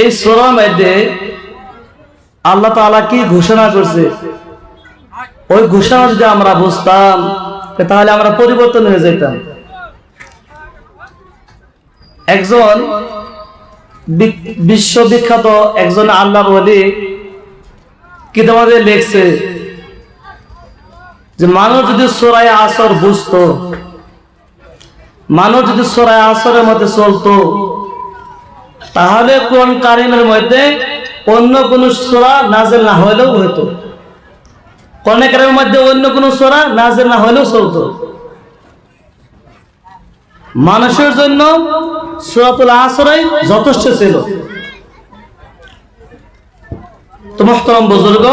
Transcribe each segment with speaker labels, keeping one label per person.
Speaker 1: এই সোরার মধ্যে আল্লাহ তাআলা কি ঘোষণা করছে? ওই ঘোষণা যদি আমরা বুঝতাম, তাহলে আমরা পরিবর্তন হয়ে যেতাম একজন বিশ্ববিখ্যাত একজন আল্লাহ বলি কি তোমাদের লেখছে যে, মানুষ যদি সোরায় আসর বুঝতো, মানুষ যদি সোরায় আসরের মধ্যে চলতো তাহলে কোন কারিমের মধ্যে অন্য কোন সোরা নাজেল না হলেও হতো কোন কারিমের মধ্যে অন্য কোন সোরা নাজেল না হলেও চলতো? মানুষের জন্য সুরাতুল আসরাই যথেষ্ট ছিল। তো বুজুর্গ,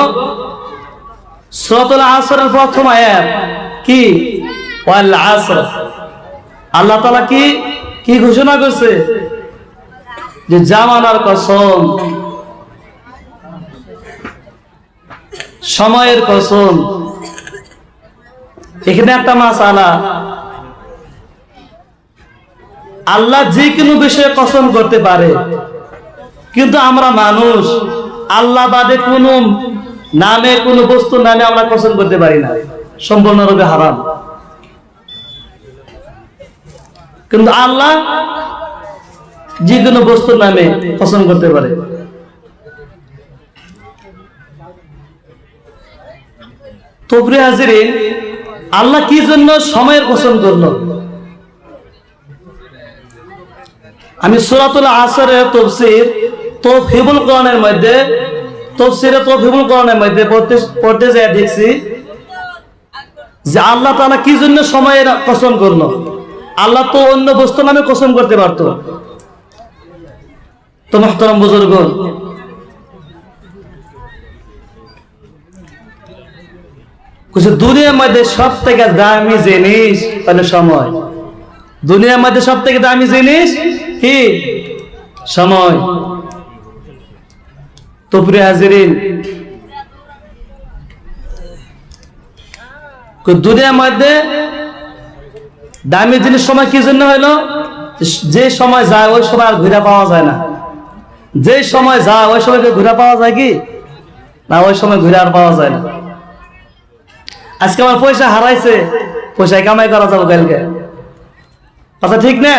Speaker 1: সুরাতুল আসরের প্রথম আয়াত কি? ওয়াল আসর। আল্লাহ তাআলা কি কি ঘোষণা করছে? যে জামানার কসম। সময়ের কসম। এখানে একটা মাস আলা আল্লাহ যে কোনো বিষয়ে কসম করতে পারে। কিন্তু আমরা মানুষ, আল্লাহ বাদে কোন নামে, কোন বস্তু নামে আমরা কসম করতে পারি না। সম্পূর্ণরূপে হারাম। কিন্তু আল্লাহ যে কোনো বস্তুর নামে পছন্দ করতে পারে। তবরি হাজিরিন, আল্লাহ কি জন্য সময়ের পছন্দ করল? আমি সুরাতুল আসরের তফসির তৌফিবুল কোরআনের মধ্যে, তফসিরে তৌফিবুল কোরআনের মধ্যে পড়তে যায় দেখছি যে আল্লাহ তাআলা কি জন্য সময়ের কসম করল? আল্লাহ তো অন্য বস্তু নামে কসম করতে পারতো। তো মোহতরম বুজুর্গ। দুনিয়ার মধ্যে সব থেকে দামি জিনিস মানে সময়। দুনিয়ার মধ্যে সব থেকে দামি জিনিস কি? সময়। তো প্রিয় হাজিরিন দুনিয়ার মধ্যে দামি জিনিস সময় কি জন্য হইল যে সময় যায়, ওই সময় আর ঘুরে পাওয়া যায় না। যে সময় যায়, ওই সময় ঘুরে পাওয়া যায় কি? না, ওই সময় ঘুরে আর পাওয়া যায় না। আজকে আমার পয়সা হারাইছে, পয়সা কামাই করা যাব কালকে। আচ্ছা ঠিক না?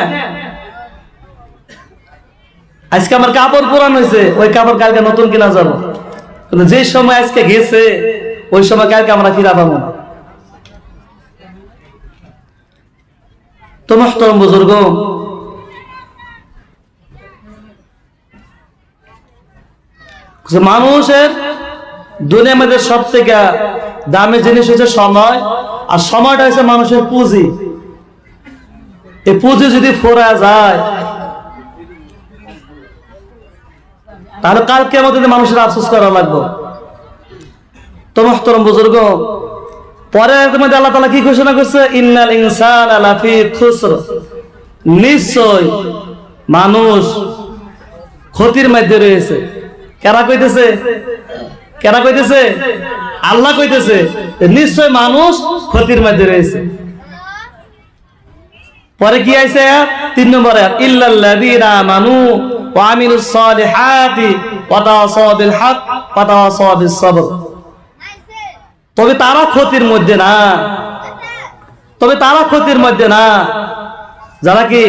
Speaker 1: আজকে আমার কাপড় পুরান হয়েছে, ওই কাপড় কালকে নতুন কিনা যাব। কিন্তু যে সময় আজকে গেছে, ওই সময় কালকে আমরা ফিরা পাবো না। তো বুজুর্গ যে মানুষের দুনিয়ার মধ্যে সব থেকে দামি জিনিস হচ্ছে সময়, আর সময়টা হচ্ছে মানুষের পুঁজি। এই পুঁজি যদি ফোরা যায়, তাহলে কালকে আমাদের মানুষের আফসোস করা লাগবে। তো মহতরম বুজুর্গ পরে মধ্যে আল্লাহ তালা কি ঘোষণা করছে? ইন্নাল ইনসান আলাফি খুসর। নিশ্চয় মানুষ ক্ষতির মধ্যে রয়েছে। কেরা কইতেছে? কেরা কইতেছে? আল্লাহ কইতেছে। নিশ্চয় মানুষ ক্ষতির মধ্যে রয়েছে। পরে কি আইছে তিন নম্বরে ইল্লাল্লাযীনা আমানু ওয়া আমিলুস সালিহাতি ওয়া তাওয়াসাউ বিল হক ওয়া তাওয়াসাউ বিস সবর। তবে তারা ক্ষতির মধ্যে না। তবে তারা ক্ষতির মধ্যে না। যারা কি?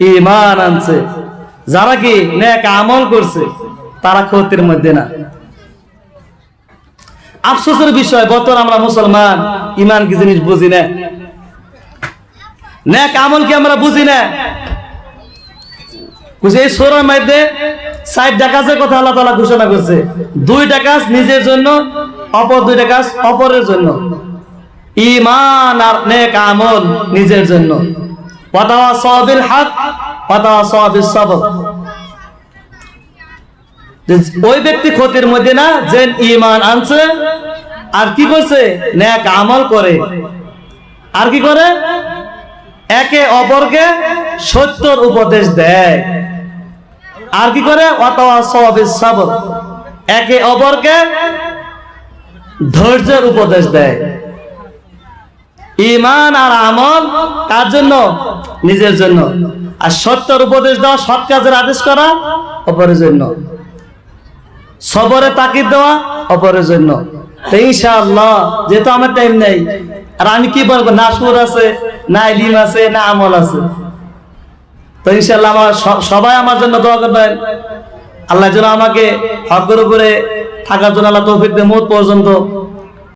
Speaker 1: ইমান আনছে। যারা কি? নেক আমল করছে। তারা ক্ষতির মধ্যে না। আফসোসের বিষয়, বর্তমান আমরা মুসলমান ইমান কি জিনিস বুঝি না। নেক আমল কি আমরা বুঝি না। এই সোরার মধ্যে কথা আল্লাহ তালা ঘোষণা করছে। দুই ডাকাত নিজের জন্য, অপর দুই ডাকাত অপরের জন্য। ইমান আর নেক আমল নিজের জন্য। ওয়াতাওয়া সবিল সবর। যে ওই ব্যক্তি ক্ষতির মধ্যে না যে ইমান আনছে, আর কি করছে? ন্যাক আমল করে। আর কি করে? একে অপরকে সত্যর উপদেশ দেয়। আর কি করে? একে অপরকে ধৈর্যের উপদেশ দেয়। ইমান আর আমল কার জন্য? নিজের জন্য। আর সত্যর উপদেশ দেওয়া সৎ কাজের আদেশ করা অপরের জন্য। সবরে তাকিদ দেওয়া অপরের জন্য। ইনশাআল্লাহ, যেহেতু আমার টাইম নেই, আর আমি কি বলব, না সুর আছে, না ইলিম আছে, না আমল আছে। তো ইনশাআল্লাহ আমার সবাই আমার জন্য দোয়া করবেন। আল্লাহ যেন আমাকে হকের উপরে থাকার জন্য আল্লাহ তৌফিক দিয়ে মত পর্যন্ত